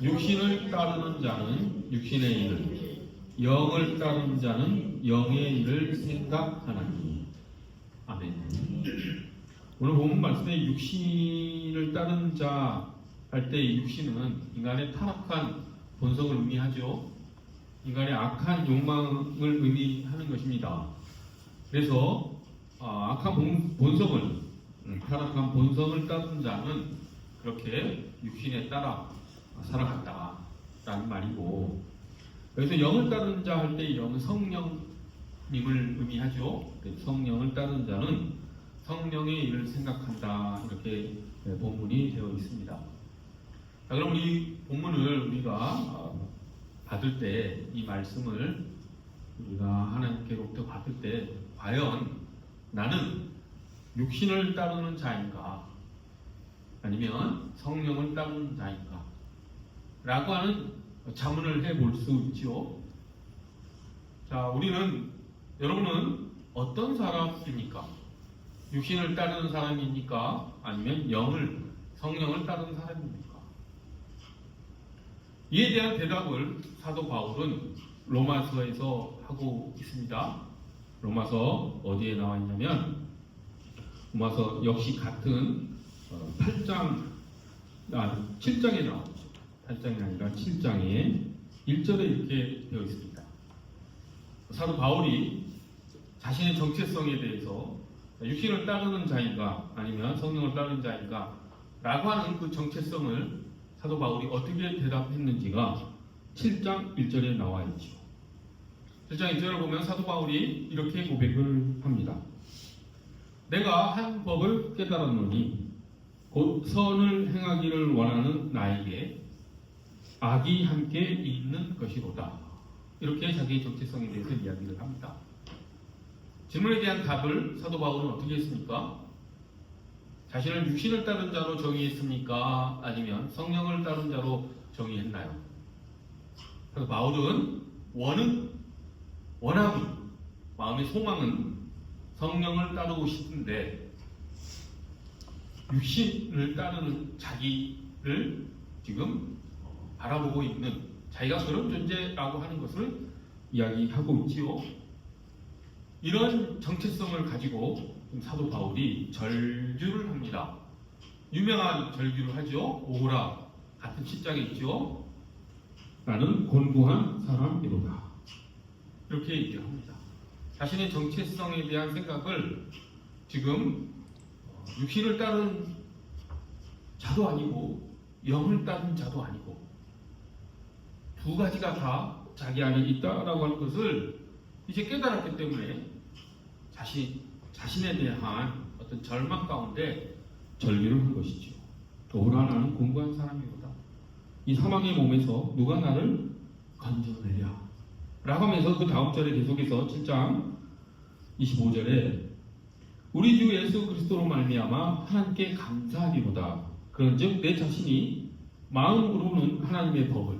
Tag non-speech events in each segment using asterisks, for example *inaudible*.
육신을 따르는 자는 육신의 일을, 영을 따르는 자는 영의 일을 생각하나니. 아멘. 오늘 본문 말씀에 육신을 따르는 자 할 때 육신은 인간의 타락한 본성을 의미하죠. 인간의 악한 욕망을 의미하는 것입니다. 그래서 아, 악한 본- 본성을 음, 타락한 본성을 따른 자는 그렇게 육신에 따라 살아간다라는 말이고 여기서 영을 따르는 자 할 때 영은 성령님을 의미하죠. 그래서 성령을 따르는 자는 성령의 일을 생각한다 이렇게 네, 본문이 되어 있습니다. 자, 그럼 이 본문을 우리가 어, 받을 때 이 말씀을 우리가 하나님께로부터 받을 때 과연 나는 육신을 따르는 자인가 아니면 성령을 따르는 자인가 라고 하는 자문을 해볼 수 있죠. 자, 우리는 여러분은 어떤 사람입니까? 육신을 따르는 사람입니까? 아니면 영을 성령을 따르는 사람입니까? 이에 대한 대답을 사도 바울은 로마서에서 하고 있습니다. 로마서 어디에 나와 있냐면 로마서 역시 같은 8장 아 7장에 나오죠. 8장이 아니라 7장에 1절에 이렇게 되어 있습니다. 사도 바울이 자신의 정체성에 대해서 육신을 따르는 자인가 아니면 성령을 따르는 자인가 라고 하는 그 정체성을 사도 바울이 어떻게 대답했는지가 7장 1절에 나와 있죠. 7장 1절을 보면 사도 바울이 이렇게 고백을 합니다. 내가 한 법을 깨달았노니 곧 선을 행하기를 원하는 나에게 악이 함께 있는 것이로다. 이렇게 자기의 정체성에 대해서 이야기를 합니다. 질문에 대한 답을 사도 바울은 어떻게 했습니까? 자신을 육신을 따른 자로 정의했습니까? 아니면 성령을 따른 자로 정의했나요? 그래서 바울은 원은 원함이 마음의 소망은 성령을 따르고 싶은데 육신을 따르는 자기를 지금 바라보고 있는 자기가 그런 존재라고 하는 것을 이야기하고 있지요. 이런 정체성을 가지고 사도 바울이 절규를 합니다. 유명한 절규를 하죠. 오라 같은 십장에 있죠. 나는 곤고한 사람이로다. 이렇게 얘기를 합니다. 자신의 정체성에 대한 생각을 지금 어, 육신을 따른 자도 아니고 영을 따른 자도 아니고 두 가지가 다 자기 안에 있다라고 하는 것을 이제 깨달았기 때문에 자신 자신에 대한 어떤 절망 가운데 절규를 한 것이죠. 오라 나는 공부한 사람이로다. 이 사망의 몸에서 누가 나를 건져내랴. 라고 하면서 그 다음 절에 계속해서 7장 25절에 우리 주 예수 그리스도로 말미암아 하나님께 감사하기보다 그런즉 내 자신이 마음으로는 하나님의 법을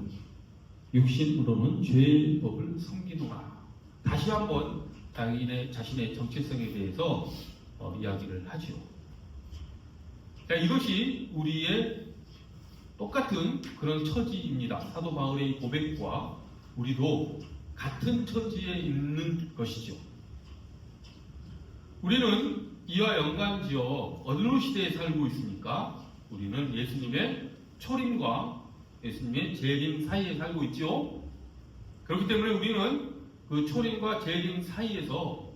육신으로는 죄의 법을 섬기노라. 다시 한번 자기네 자신의 정체성에 대해서 어, 이야기를 하지요. 자, 이것이 우리의 똑같은 그런 처지입니다. 사도 바울의 고백과 우리도 같은 처지에 있는 것이죠. 우리는 이와 연관지어 어느 시대에 살고 있습니까? 우리는 예수님의 초림과 예수님의 재림 사이에 살고 있죠. 그렇기 때문에 우리는 그 초림과 재림 사이에서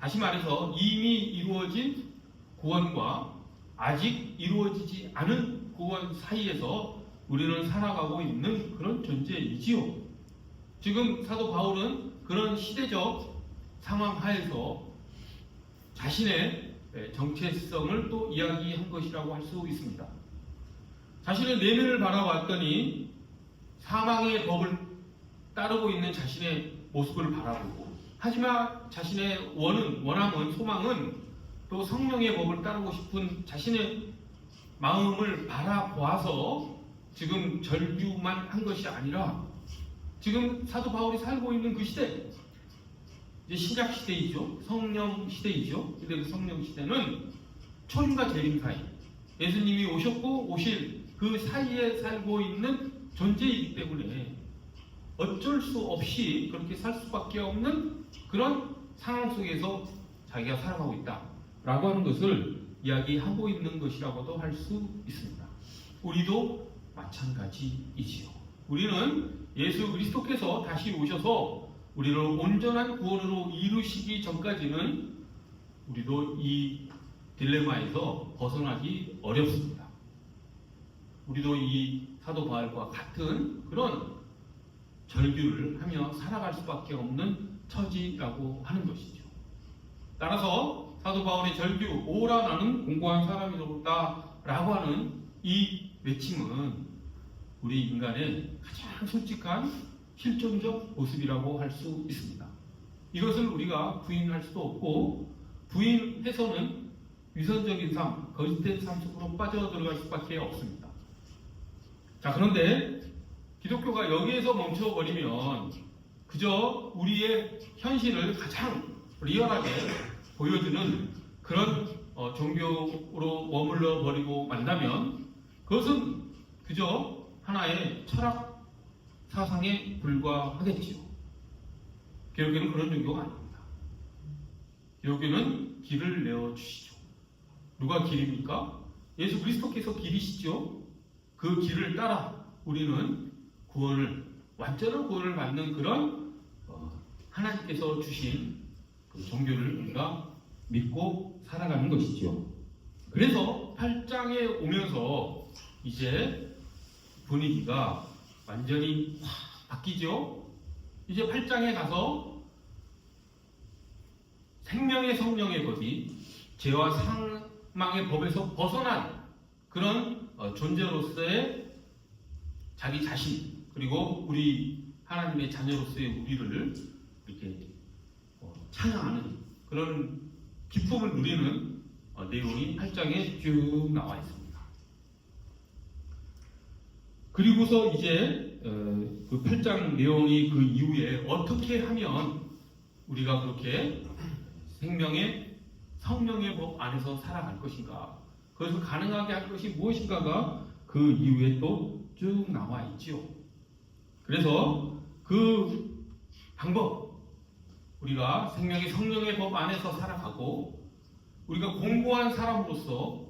다시 말해서 이미 이루어진 구원과 아직 이루어지지 않은 구원 사이에서 우리는 살아가고 있는 그런 존재이지요. 지금 사도 바울은 그런 시대적 상황 하에서 자신의 정체성을 또 이야기한 것이라고 할 수 있습니다. 자신의 내면을 바라봤더니 사망의 법을 따르고 있는 자신의 모습을 바라보고 하지만 자신의 원은 원함은 소망은 또 성령의 법을 따르고 싶은 자신의 마음을 바라보아서 지금 절규만 한 것이 아니라 지금 사도 바울이 살고 있는 그 시대 이제 신약 시대이죠. 성령 시대이죠. 그 성령 시대는 초림과 재림 사이. 예수님이 오셨고 오실 그 사이에 살고 있는 존재이기 때문에 어쩔 수 없이 그렇게 살 수밖에 없는 그런 상황 속에서 자기가 살아가고 있다 라고 하는 것을 이야기하고 있는 것이라고도 할 수 있습니다. 우리도 마찬가지이지요. 우리는 예수 그리스도께서 다시 오셔서 우리를 온전한 구원으로 이루시기 전까지는 우리도 이 딜레마에서 벗어나기 어렵습니다. 우리도 이 사도 바울과 같은 그런 절규를 하며 살아갈 수밖에 없는 처지라고 하는 것이죠. 따라서 사도 바울의 절규 오라 나는 공고한 사람이로다라고 하는 이 외침은 우리 인간의 가장 솔직한 실존적 모습이라고 할 수 있습니다. 이것을 우리가 부인할 수도 없고 부인해서는 위선적인 삶, 거짓된 삶 속으로 빠져들어갈 수밖에 없습니다. 자, 그런데 기독교가 여기에서 멈춰버리면 그저 우리의 현실을 가장 리얼하게 보여주는 그런 어, 종교로 머물러 버리고 만다면 그것은 그저 하나의 철학 사상에 불과하겠지요. 기독교는 그런 종교가 아닙니다. 기독교는 길을 내어 주시죠. 누가 길입니까? 예수 그리스도께서 길이시죠. 그 길을 따라 우리는 구원을 완전한 구원을 받는 그런 어, 하나님께서 주신 그 종교를 우리가 믿고 살아가는 것이죠. 그래서 8장에 오면서 이제 분위기가 완전히 확 바뀌죠. 이제 8장에 가서 생명의 성령의 법이 죄와 사망의 법에서 벗어난 그런 어, 존재로서의 자기 자신 그리고 우리 하나님의 자녀로서의 우리를 이렇게 어, 찬양하는 그런 기쁨을 누리는 어, 내용이 8장에 쭉 나와 있습니다. 그리고서 이제 어, 그 8장 내용이 그 이후에 어떻게 하면 우리가 그렇게 생명의 성령의 법 안에서 살아갈 것인가 그것을 가능하게 할 것이 무엇인가가 그 이후에 또 쭉 나와 있지요. 그래서 그 방법 우리가 생명의 성령의 법 안에서 살아가고 우리가 공고한 사람으로서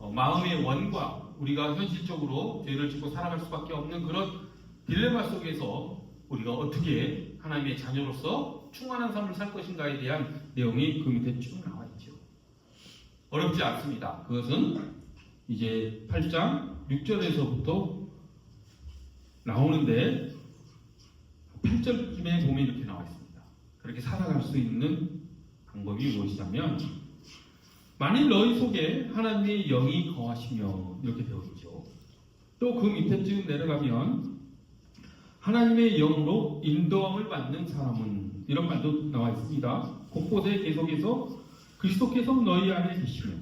어, 마음의 원과 우리가 현실적으로 죄를 짓고 살아갈 수밖에 없는 그런 딜레마 속에서 우리가 어떻게 하나님의 자녀로서 충만한 삶을 살 것인가에 대한 내용이 그 밑에 쭉 나와 있죠. 어렵지 않습니다. 그것은 이제 8장 6절에서부터 나오는데 8절쯤에 보면 이렇게 나와 있습니다. 그렇게 살아갈 수 있는 방법이 무엇이냐면 만일 너희 속에 하나님의 영이 거하시며 이렇게 되어 있죠. 또 그 밑에 쭉 내려가면 하나님의 영으로 인도함을 받는 사람은 이런 말도 나와 있습니다. 곳곳에 계속해서 그리스도께서 너희 안에 계시며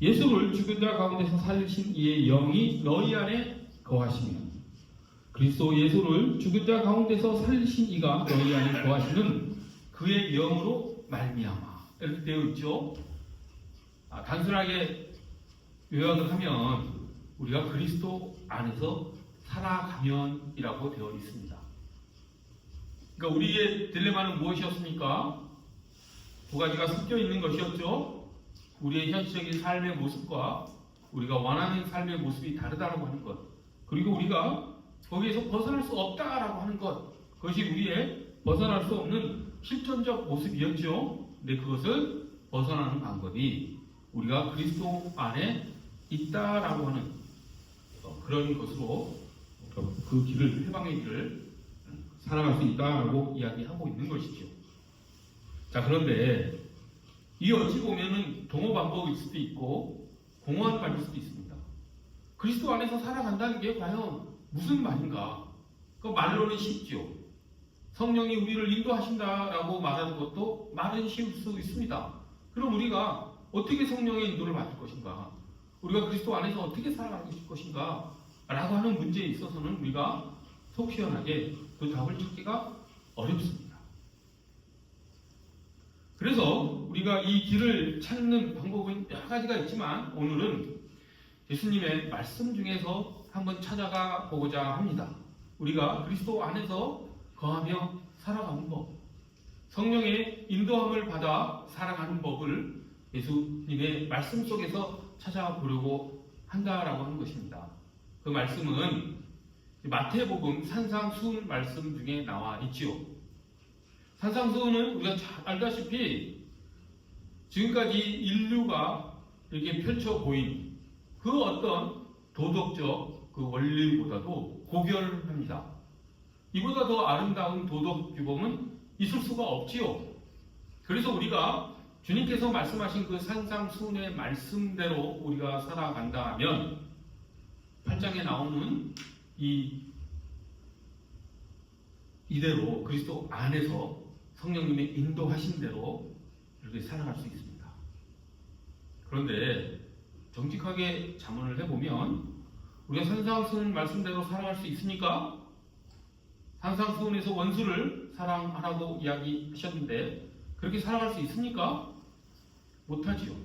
예수를 죽은 자 가운데서 살리신 이의 영이 너희 안에 거하시며 그리스도 예수를 죽은 자 가운데서 살리신 이가 너희 안에 거하시는 그의 영으로 말미암아 이렇게 되어 있죠. 아, 단순하게 요약을 하면 우리가 그리스도 안에서 살아가면이라고 되어 있습니다. 그러니까 우리의 딜레마는 무엇이었습니까? 두 가지가 섞여 있는 것이었죠. 우리의 현실적인 삶의 모습과 우리가 원하는 삶의 모습이 다르다고 하는 것. 그리고 우리가 거기에서 벗어날 수 없다라고 하는 것. 그것이 우리의 벗어날 수 없는 실존적 모습이었죠. 근데 그것을 벗어나는 방법이 우리가 그리스도 안에 있다라고 하는 어, 그런 것으로 그 길을 해방의 길을 살아갈 수 있다라고 이야기하고 있는 것이죠. 자 그런데 이 어찌 보면은 동호 반복일 수도 있고 공허한 말일 수도 있습니다. 그리스도 안에서 살아간다는 게 과연 무슨 말인가? 그 말로는 쉽죠. 성령이 우리를 인도하신다라고 말하는 것도 말은 쉬울 수 있습니다. 그럼 우리가 어떻게 성령의 인도를 받을 것인가? 우리가 그리스도 안에서 어떻게 살아갈 것인가? 라고 하는 문제에 있어서는 우리가 속 시원하게 그 답을 찾기가 어렵습니다. 그래서 우리가 이 길을 찾는 방법은 여러 가지가 있지만 오늘은 예수님의 말씀 중에서 한번 찾아가 보고자 합니다. 우리가 그리스도 안에서 거하며 살아가는 법, 성령의 인도함을 받아 살아가는 법을 예수님의 말씀 속에서 찾아보려고 한다라고 하는 것입니다. 그 말씀은 마태복음 산상수훈 말씀 중에 나와 있지요. 산상수훈은 우리가 잘 알다시피 지금까지 인류가 이렇게 펼쳐 보인 그 어떤 도덕적 그 원리보다도 고결합니다. 이보다 더 아름다운 도덕 규범은 있을 수가 없지요. 그래서 우리가 주님께서 말씀하신 그 산상수훈의 말씀대로 우리가 살아간다 하면 8장에 나오는 이 이대로 그리스도 안에서 성령님의 인도하신 대로 이렇게 살아갈 수 있습니다. 그런데 정직하게 자문을 해보면 우리가 산상수훈 말씀대로 살아갈 수 있습니까? 산상수훈에서 원수를 사랑하라고 이야기하셨는데 그렇게 살아갈 수 있습니까? 못하지요.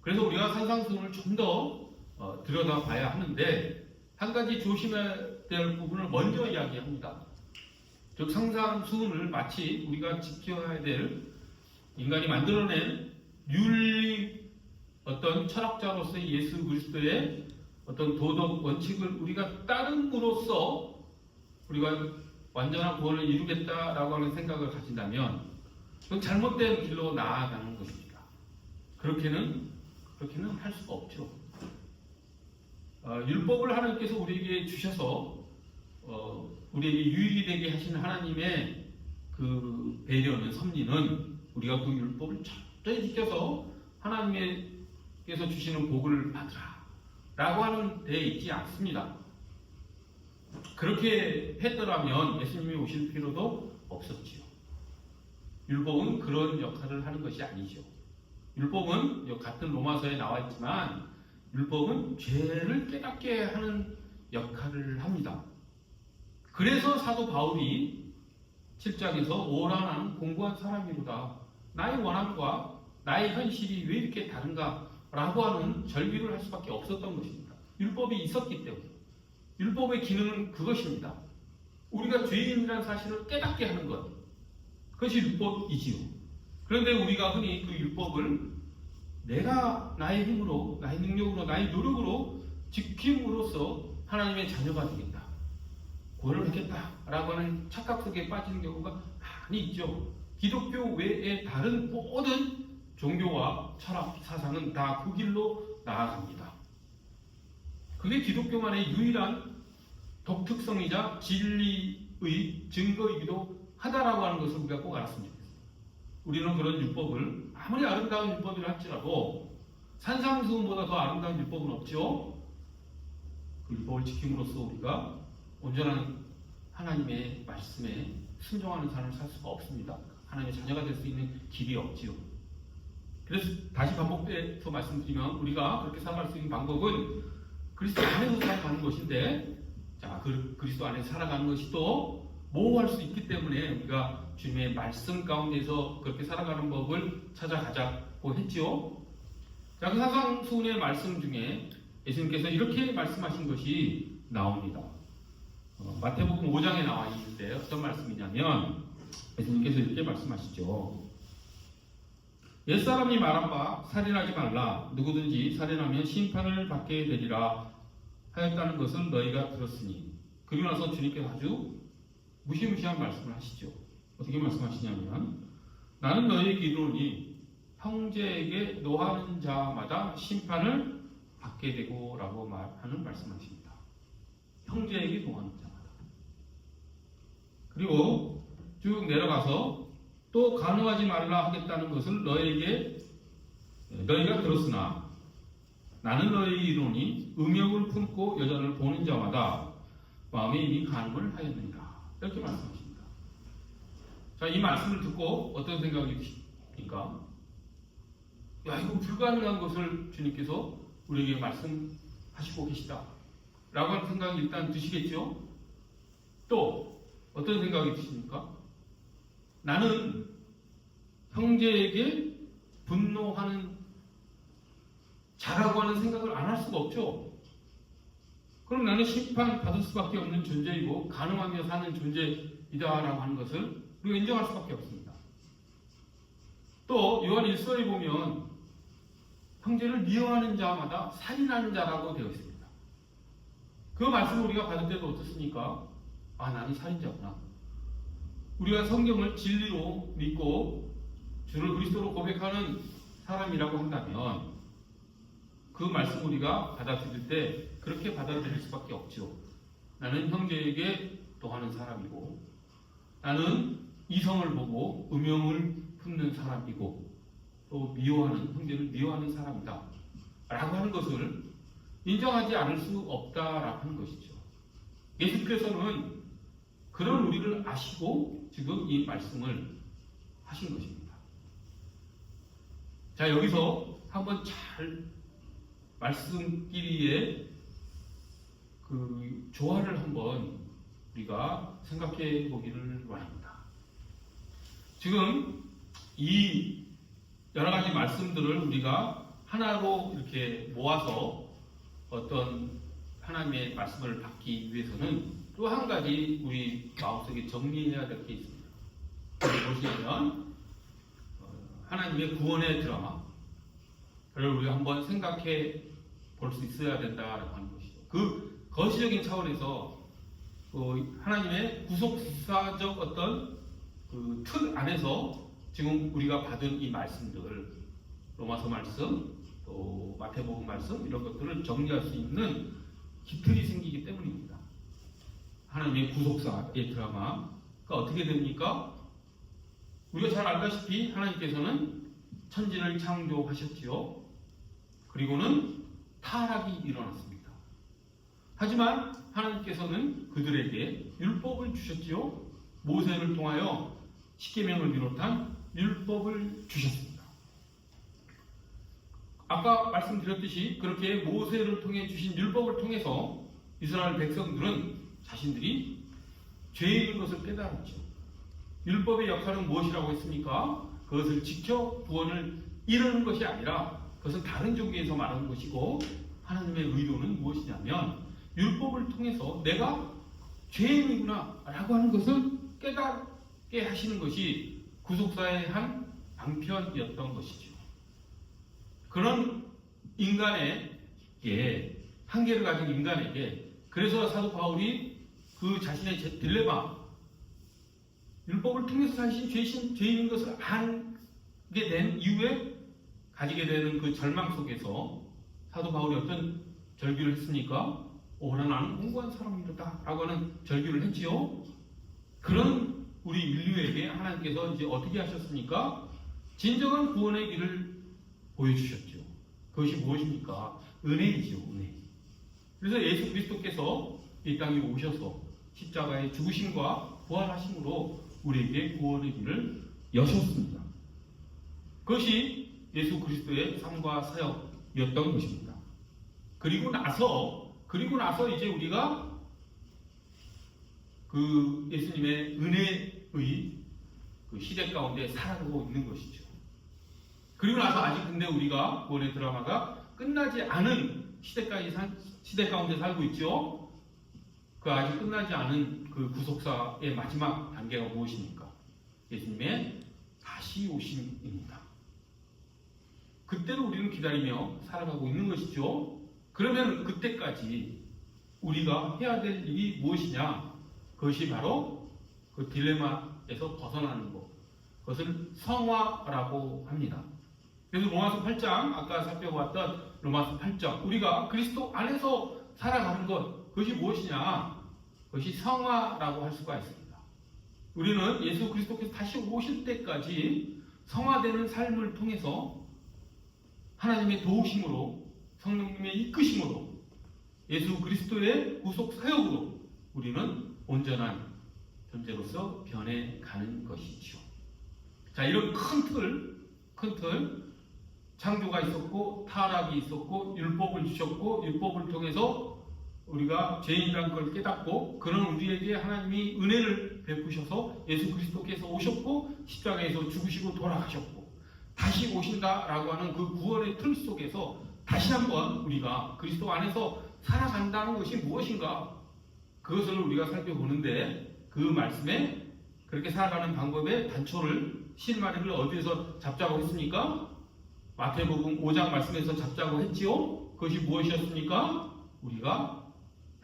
그래서 우리가 산상수훈을 좀더 어, 들여다봐야 하는데 한 가지 조심해야 될 부분을 먼저 이야기합니다. 즉 상상수훈을 마치 우리가 지켜야 될 인간이 만들어낸 윤리 어떤 철학자로서의 예수 그리스도의 어떤 도덕 원칙을 우리가 따름으로써 우리가 완전한 구원을 이루겠다라고 하는 생각을 가진다면 그건 잘못된 길로 나아가는 것입니다. 그렇게는 그렇게는 할 수가 없죠. 어, 율법을 하나님께서 우리에게 주셔서 어, 우리에게 유익이 되게 하신 하나님의 그 배려는 섭리는 우리가 그 율법을 철저히 지켜서 하나님께서 주시는 복을 받으라 라고 하는 데 있지 않습니다. 그렇게 했더라면 예수님이 오실 필요도 없었지요. 율법은 그런 역할을 하는 것이 아니죠. 율법은 같은 로마서에 나와 있지만 율법은 죄를 깨닫게 하는 역할을 합니다. 그래서 사도 바울이 7장에서 오라 나는 공부한 사람이로다. 나의 원함과 나의 현실이 왜 이렇게 다른가? 라고 하는 절비를 할 수밖에 없었던 것입니다. 율법이 있었기 때문에. 율법의 기능은 그것입니다. 우리가 죄인이라는 사실을 깨닫게 하는 것. 그것이 율법이지요. 그런데 우리가 흔히 그 율법을 내가 나의 힘으로, 나의 능력으로, 나의 노력으로 지킴으로써 하나님의 자녀가 되겠다. 구원을 받겠다라고 하는 착각 속에 빠지는 경우가 많이 있죠. 기독교 외의 다른 모든 종교와 철학, 사상은 다 그 길로 나아갑니다. 그게 기독교만의 유일한 독특성이자 진리의 증거이기도 하다라고 하는 것을 우리가 꼭 알았으면 좋겠습니다. 우리는 그런 율법을 아무리 아름다운 율법이라 할지라도 산상수훈보다 더 아름다운 율법은 없죠. 그 율법을 지킴으로써 우리가 온전한 하나님의 말씀에 순종하는 삶을 살 수가 없습니다. 하나님의 자녀가 될 수 있는 길이 없지요. 그래서 다시 반복해서 말씀드리면 우리가 그렇게 살아갈 수 있는 방법은 그리스도 안에서 살아가는 것인데 자 그, 그리스도 안에서 살아가는 것이 또 모호할 수 있기 때문에 우리가 주님의 말씀 가운데서 그렇게 살아가는 법을 찾아가자고 했지요. 자, 그 사상 수훈의 말씀 중에 예수님께서 이렇게 말씀하신 것이 나옵니다. 어, 마태복음 5장에 나와 있는데 어떤 말씀이냐면 예수님께서 이렇게 말씀하시죠. 옛사람이 말한 바 살인하지 말라 누구든지 살인하면 심판을 받게 되리라 하였다는 것을 너희가 들었으니 그리고 나서 주님께서 아주 무시무시한 말씀을 하시죠. 어떻게 말씀하시냐면 나는 너희에게 이르노니 형제에게 노하는 자마다 심판을 받게 되고 라고 말하는 말씀하십니다. 형제에게 노하는 자마다. 그리고 쭉 내려가서 또 간호하지 말라 하겠다는 것을 너에게 너희가 들었으나 나는 너희에게 이르노니 음욕을 품고 여자를 보는 자마다 마음에 이미 간음을 하였느니라 이렇게 말씀하십니다. 자, 이 말씀을 듣고 어떤 생각이 드십니까? 야, 이거 불가능한 것을 주님께서 우리에게 말씀하시고 계시다. 라고 하는 생각이 일단 드시겠죠? 또, 어떤 생각이 드십니까? 나는 형제에게 분노하는 잘하고 하는 생각을 안 할 수가 없죠. 그럼 나는 심판 받을 수밖에 없는 존재이고 가능하며 사는 존재이다라고 하는 것을 우리가 인정할 수밖에 없습니다. 또 요한 1서에 보면 형제를 미워하는 자마다 살인하는 자라고 되어 있습니다. 그 말씀을 우리가 받을 때도 어떻습니까? 아 나는 살인자구나. 우리가 성경을 진리로 믿고 주를 그리스도로 고백하는 사람이라고 한다면 그 말씀 우리가 받아들일 때 그렇게 받아들일 수밖에 없죠. 나는 형제에게 도하는 사람이고 나는 이성을 보고 음영을 품는 사람이고 또 미워하는 형제를 미워하는 사람이다. 라고 하는 것을 인정하지 않을 수 없다라고 하는 것이죠. 예수께서는 그런 우리를 아시고 지금 이 말씀을 하신 것입니다. 자, 여기서 한번 잘 말씀끼리의 그 조화를 한번 우리가 생각해 보기를 원합니다. 지금 이 여러 가지 말씀들을 우리가 하나로 이렇게 모아서 어떤 하나님의 말씀을 받기 위해서는 또 한 가지 우리 마음속에 정리해야 될 게 있습니다. 보시면 어, 하나님의 구원의 드라마 를 우리가 한번 생각해 볼 수 있어야 된다라고 하는 것이죠. 그 거시적인 차원에서 그 하나님의 구속사적 어떤 그 틀 안에서 지금 우리가 받은 이 말씀들 로마서 말씀 또 마태복음 말씀 이런 것들을 정리할 수 있는 기틀이 생기기 때문입니다. 하나님의 구속사의 드라마가 어떻게 됩니까? 우리가 잘 알다시피 하나님께서는 천지를 창조하셨지요. 그리고는 타락이 일어났습니다. 하지만 하나님께서는 그들에게 율법을 주셨지요. 모세를 통하여 십계명을 비롯한 율법을 주셨습니다. 아까 말씀드렸듯이 그렇게 모세를 통해 주신 율법을 통해서 이스라엘 백성들은 자신들이 죄인 것을 깨달았죠. 율법의 역할은 무엇이라고 했습니까? 그것을 지켜 구원을 이루는 것이 아니라 그것은 다른 종교에서 말하는 것이고 하나님의 의도는 무엇이냐면 율법을 통해서 내가 죄인이구나 라고 하는 것을 깨닫게 하시는 것이 구속사의 한 방편이었던 것이죠. 그런 인간에게 한계를 가진 인간에게 그래서 사도 바울이 그 자신의 제- 딜레마 율법을 통해서 사실 죄신, 죄인인 것을 알게 된 이후에 가지게 되는 그 절망 속에서 사도 바울이 어떤 절규를 했습니까? 오라 나는 공고한 사람이다 라고 하는 절규를 했지요. 그런 우리 인류에게 하나님께서 이제 어떻게 하셨습니까? 진정한 구원의 길을 보여주셨죠. 그것이 무엇입니까? 은혜이죠, 은혜. 그래서 예수 그리스도께서 이 땅에 오셔서 십자가의 죽으심과 부활하심으로 우리에게 구원의 길을 여셨습니다. 그것이 예수 그리스도의 삶과 사역이었던 것입니다. 그리고 나서 그리고 나서 이제 우리가 그 예수님의 은혜의 그 시대 가운데 살아가고 있는 것이죠. 그리고 나서 아직 근데 우리가 구원의 드라마가 끝나지 않은 시대까지 산, 시대 가운데 살고 있죠. 그 아직 끝나지 않은 그 구속사의 마지막 단계가 무엇입니까? 예수님의 다시 오심입니다. 그때를 우리는 기다리며 살아가고 있는 것이죠. 그러면 그때까지 우리가 해야 될 일이 무엇이냐? 그것이 바로 그 딜레마에서 벗어나는 것. 그것을 성화라고 합니다. 그래서 로마서 8장, 아까 살펴봤던 로마서 8장, 우리가 그리스도 안에서 살아가는 것, 그것이 무엇이냐? 그것이 성화라고 할 수가 있습니다. 우리는 예수 그리스도께서 다시 오실 때까지 성화되는 삶을 통해서 하나님의 도우심으로 성령님의 이끄심으로 예수 그리스도의 구속 사역으로 우리는 온전한 존재로서 변해가는 것이죠. 자, 이런 큰 틀, 큰 틀, 창조가 있었고, 타락이 있었고, 율법을 주셨고, 율법을 통해서 우리가 죄인이라는 걸 깨닫고, 그런 우리에게 하나님이 은혜를 베푸셔서 예수 그리스도께서 오셨고, 십자가에서 죽으시고 돌아가셨고, 다시 오신다라고 하는 그 구원의 틀 속에서 다시 한번 우리가 그리스도 안에서 살아간다는 것이 무엇인가 그것을 우리가 살펴보는데 그 말씀에 그렇게 살아가는 방법의 단초를 실마리를 어디에서 잡자고 했습니까? 마태복음 5장 말씀에서 잡자고 했지요. 그것이 무엇이었습니까? 우리가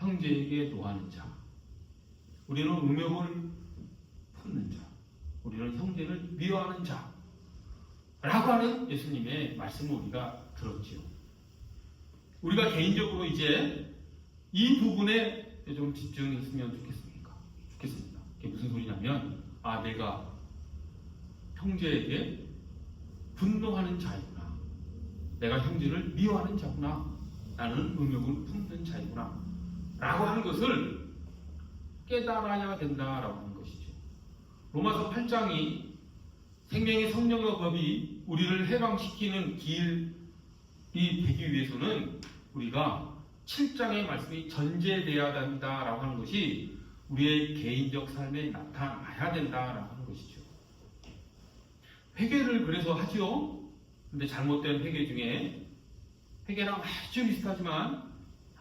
형제에게 노하는 자. 우리는 음욕을 품는 자. 우리는 형제를 미워하는 자. 라고 하는 예수님의 말씀을 우리가 들었지요. 우리가 개인적으로 이제 이 부분에 좀 집중했으면 좋겠습니까? 좋겠습니다. 이게 무슨 소리냐면, 아, 내가 형제에게 분노하는 자이구나. 내가 형제를 미워하는 자구나. 나는 음욕을 품는 자이구나. 라고 하는 것을 깨달아야 된다라고 하는 것이죠. 로마서 8장이 생명의 성령의 법이 우리를 해방시키는 길이 되기 위해서는 우리가 7장의 말씀이 전제되어야 된다라고 하는 것이 우리의 개인적 삶에 나타나야 된다라고 하는 것이죠. 회개를 그래서 하지요. 근데 잘못된 회개 중에 회개랑 아주 비슷하지만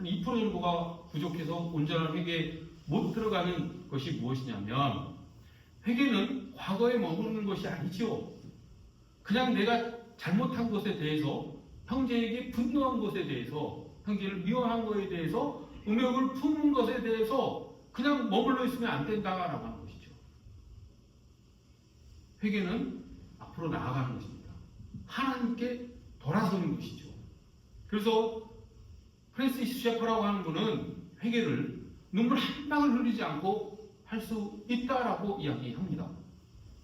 한 2% 정도가 부족해서 온전한 회개에 못 들어가는 것이 무엇이냐면 회개는 과거에 머무르는 것이 아니지요. 그냥 내가 잘못한 것에 대해서 형제에게 분노한 것에 대해서 형제를 미워한 것에 대해서 음욕을 품은 것에 대해서 그냥 머물러 있으면 안 된다라고 하는 것이죠. 회개는 앞으로 나아가는 것입니다. 하나님께 돌아서는 것이죠. 그래서 프랜시스 셰퍼라고 하는 분은 회개를 눈물 한 방울 흘리지 않고 할 수 있다라고 이야기합니다.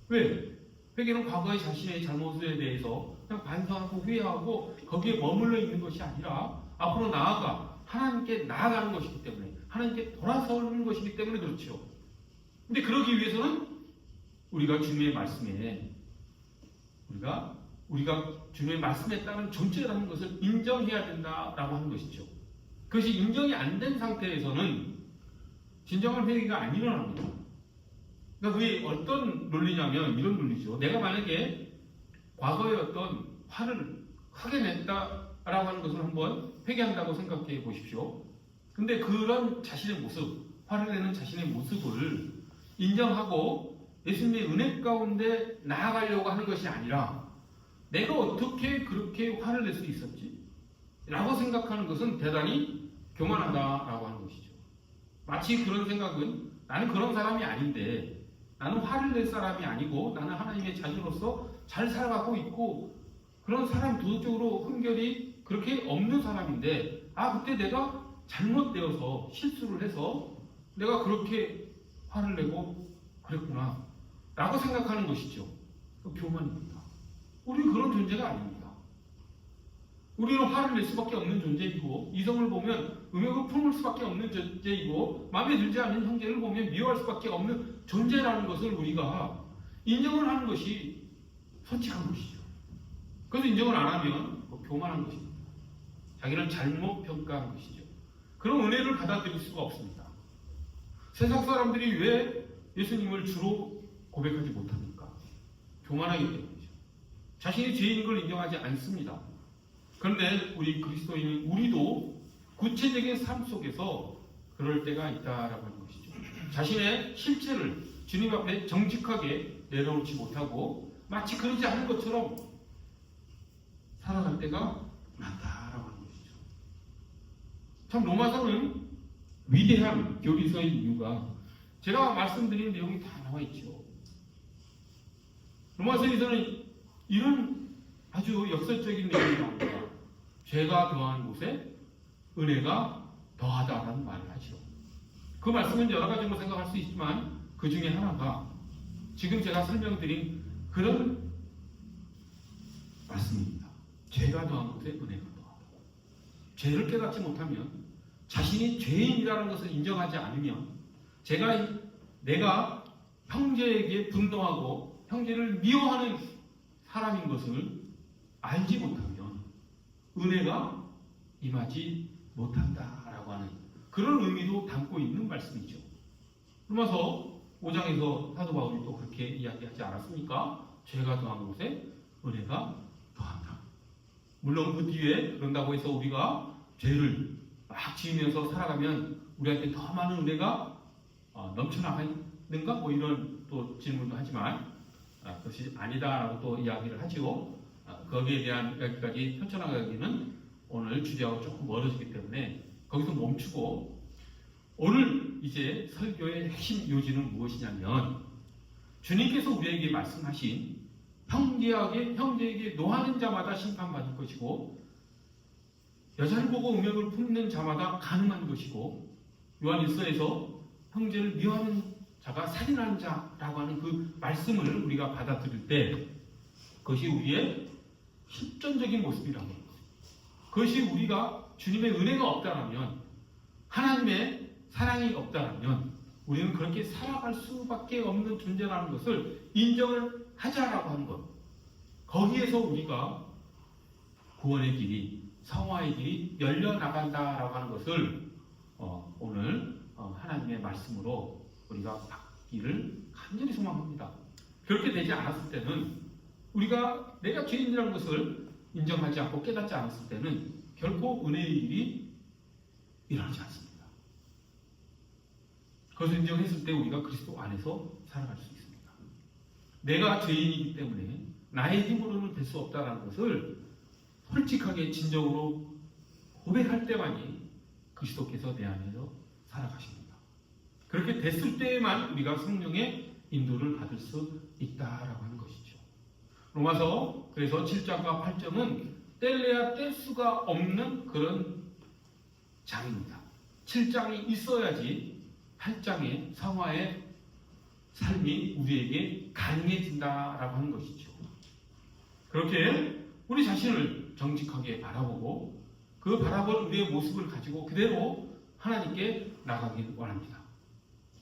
왜? 회개는 과거의 자신의 잘못에 대해서 그냥 반성하고 후회하고 거기에 머물러 있는 것이 아니라 앞으로 나아가 하나님께 나아가는 것이기 때문에 하나님께 돌아서는 것이기 때문에 그렇죠. 근데 그러기 위해서는 우리가 주님의 말씀에 우리가 우리가 주님의 말씀에 따른 존재라는 것을 인정해야 된다라고 하는 것이죠. 그것이 인정이 안 된 상태에서는 진정한 회개가 안 일어납니다. 그러니까 그게 어떤 논리냐면 이런 논리죠. 내가 만약에 과거에 어떤 화를 크게 냈다라고 하는 것을 한번 회개한다고 생각해 보십시오. 근데 그런 자신의 모습, 화를 내는 자신의 모습을 인정하고 예수님의 은혜 가운데 나아가려고 하는 것이 아니라 내가 어떻게 그렇게 화를 낼 수 있었지? 라고 생각하는 것은 대단히 교만하다라고 하는 것이죠. 마치 그런 생각은 나는 그런 사람이 아닌데 나는 화를 낼 사람이 아니고 나는 하나님의 자녀로서 잘 살아가고 있고 그런 사람 도덕적으로 흠결이 그렇게 없는 사람인데 아 그때 내가 잘못되어서 실수를 해서 내가 그렇게 화를 내고 그랬구나 라고 생각하는 것이죠. 그 교만입니다. 우리는 그런 존재가 아닙니다. 우리는 화를 낼 수밖에 없는 존재이고 이성을 보면 음욕을 품을 수밖에 없는 존재이고 마음에 들지 않는 형제를 보면 미워할 수밖에 없는 존재라는 것을 우리가 인정을 하는 것이 솔직한 것이죠. 그래서 인정을 안 하면 뭐 교만한 것입니다. 자기를 잘못 평가한 것이죠. 그런 은혜를 받아들일 수가 없습니다. 세상 사람들이 왜 예수님을 주로 고백하지 못합니까? 교만하기 때문이죠. 자신이 죄인 걸 인정하지 않습니다. 그런데 우리 그리스도인 우리도 구체적인 삶 속에서 그럴 때가 있다라고 하는 것이죠. 자신의 실체를 주님 앞에 정직하게 내려놓지 못하고 마치 그러지 않은 것처럼 살아갈 때가 많다라고 하는 것이죠. 참 로마서는 위대한 교리서인 이유가 제가 말씀드린 내용이 다 나와 있죠. 로마서에서는 이런 아주 역설적인 내용이 나옵니다. 죄가 더한 곳에 은혜가 더하다라는 말을 하죠. 그 말씀은 여러 가지로 생각할 수 있지만 그 중에 하나가 지금 제가 설명드린 그런 말씀입니다. 죄가 더한 곳에 은혜가 더하다. 죄를 깨닫지 못하면 자신이 죄인이라는 것을 인정하지 않으면 제가 내가 형제에게 분노하고 형제를 미워하는 사람인 것을 알지 못하면 은혜가 임하지 못한다라고 하는 그런 의미도 담고 있는 말씀이죠. 그러면서 5장에서 사도 바울이 또 그렇게 이야기하지 않았습니까? 죄가 더한 곳에 은혜가 더한다. 물론 그 뒤에 그런다고 해서 우리가 죄를 막 지으면서 살아가면 우리한테 더 많은 은혜가 어, 넘쳐나가는가? 뭐 이런 또 질문도 하지만 아, 그것이 아니다라고 또 이야기를 하지요. 아, 거기에 대한 여기까지 펼쳐나가기는 오늘 주제하고 조금 멀어지기 때문에 거기서 멈추고 오늘 이제 설교의 핵심 요지는 무엇이냐면 주님께서 우리에게 말씀하신 형제에게 형제에게 노하는 자마다 심판받을 것이고 여자를 보고 음욕을 품는 자마다 가능한 것이고 요한일서에서 형제를 미워하는 자가 살인하는 자라고 하는 그 말씀을 우리가 받아들일 때 그것이 우리의 실존적인 모습이라고 합니다. 그것이 우리가 주님의 은혜가 없다라면 하나님의 사랑이 없다라면 우리는 그렇게 살아갈 수밖에 없는 존재라는 것을 인정을 하자라고 하는 것. 거기에서 우리가 구원의 길이, 성화의 길이 열려 나간다라고 하는 것을 어, 오늘 어, 하나님의 말씀으로 우리가 받기를 간절히 소망합니다. 그렇게 되지 않았을 때는 우리가 내가 죄인이라는 것을 인정하지 않고 깨닫지 않았을 때는 결코 은혜의 일이 일어나지 않습니다. 그것을 인정했을 때 우리가 그리스도 안에서 살아갈 수 있습니다. 내가 죄인이기 때문에 나의 힘으로는 될 수 없다는 것을 솔직하게 진정으로 고백할 때만이 그리스도께서 내 안에서 살아가십니다. 그렇게 됐을 때에만 우리가 성령의 인도를 받을 수 있다라고 하는. 로마서 그래서 7장과 8장은 뗄래야 뗄 수가 없는 그런 장입니다. 7장이 있어야지 8장의 성화의 삶이 우리에게 가능해진다라고 하는 것이죠. 그렇게 우리 자신을 정직하게 바라보고 그 바라본 우리의 모습을 가지고 그대로 하나님께 나가길 원합니다.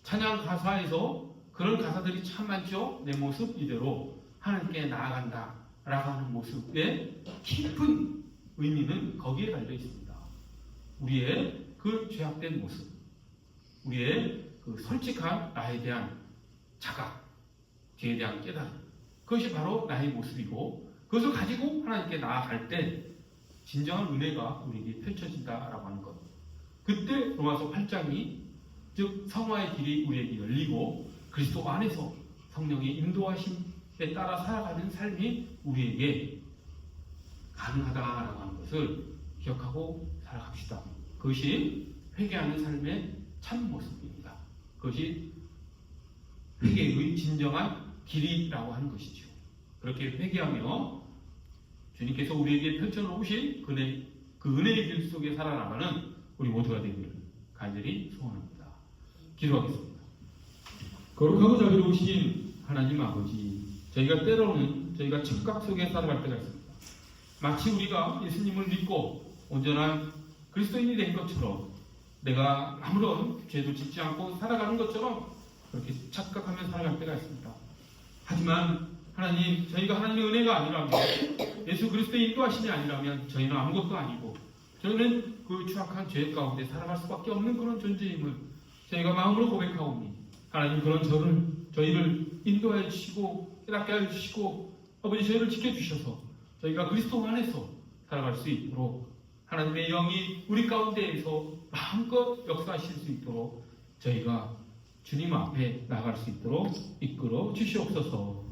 찬양 가사에서 그런 가사들이 참 많죠. 내 모습 이대로 하나님께 나아간다. 라고 하는 모습의 깊은 의미는 거기에 달려 있습니다. 우리의 그 죄악된 모습, 우리의 그 솔직한 나에 대한 자각, 죄에 대한 깨달음, 그것이 바로 나의 모습이고 그것을 가지고 하나님께 나아갈 때 진정한 은혜가 우리에게 펼쳐진다라고 하는 것. 그때 로마서 8장이 즉 성화의 길이 우리에게 열리고 그리스도 안에서 성령의 인도하심에 따라 살아가는 삶이 우리에게 가능하다라고 하는 것을 기억하고 살아갑시다. 그것이 회개하는 삶의 참 모습입니다. 그것이 회개의 진정한 길이라고 하는 것이죠. 그렇게 회개하며 주님께서 우리에게 펼쳐놓으신 그, 은혜, 그 은혜의 길 속에 살아나가는 우리 모두가 되기를 간절히 소원합니다. 기도하겠습니다. 거룩하고 자비로우신 하나님 아버지, 저희가 때로는 저희가 즉각 속에 살아갈 때가 있습니다. 마치 우리가 예수님을 믿고 온전한 그리스도인이 된 것처럼 내가 아무런 죄도 짓지 않고 살아가는 것처럼 그렇게 착각하며 살아갈 때가 있습니다. 하지만 하나님, 저희가 하나님의 은혜가 아니라면 *coughs* 예수 그리스도의 인도하심이 아니라면 저희는 아무것도 아니고 저희는 그 추악한 죄 가운데 살아갈 수밖에 없는 그런 존재임을 저희가 마음으로 고백하오니 하나님 그런 저를 저희를 인도하여 주시고 깨닫게 하여 주시고 아버지 저희를 지켜주셔서 저희가 그리스도 안에서 살아갈 수 있도록 하나님의 영이 우리 가운데에서 마음껏 역사하실 수 있도록 저희가 주님 앞에 나갈 수 있도록 이끌어 주시옵소서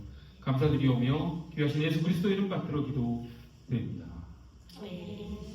감사드리오며 귀하신 예수 그리스도 이름 받들어 기도드립니다. 네.